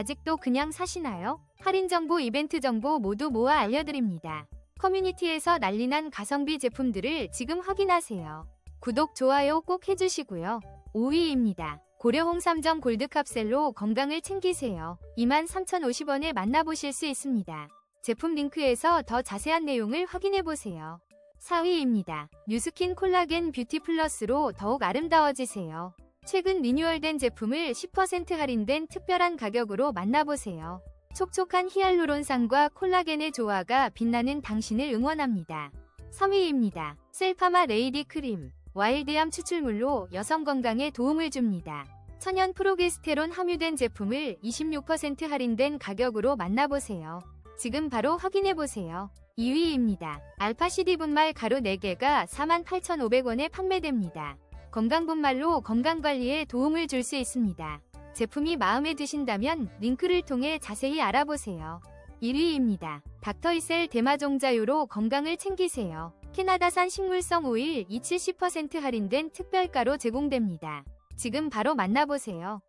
아직도 그냥 사시나요? 할인 정보, 이벤트 정보 모두 모아 알려드립니다. 커뮤니티에서 난리난 가성비 제품들을 지금 확인하세요. 구독, 좋아요 꼭 해주시고요. 5위입니다. 고려 홍삼정 골드캅셀로 건강을 챙기세요. 23,050원에 만나보실 수 있습니다. 제품 링크에서 더 자세한 내용을 확인해보세요. 4위입니다. 뉴스킨 콜라겐 뷰티 플러스로 더욱 아름다워지세요. 최근 리뉴얼된 제품을 10% 할인된 특별한 가격으로 만나보세요. 촉촉한 히알루론산과 콜라겐의 조화가 빛나는 당신을 응원합니다. 3위입니다. 셀파마 레이디 크림. 와일드암 추출물로 여성 건강에 도움을 줍니다. 천연 프로게스테론 함유된 제품을 26% 할인된 가격으로 만나보세요. 지금 바로 확인해보세요. 2위입니다. 알파시디 분말 가루 4개가 48,500원에 판매됩니다. 건강 분말로 건강관리에 도움을 줄 수 있습니다. 제품이 마음에 드신다면 링크를 통해 자세히 알아보세요. 1위입니다. 닥터이셀 대마종자유로 건강을 챙기세요. 캐나다산 식물성 오일 2 70% 할인된 특별가로 제공됩니다. 지금 바로 만나보세요.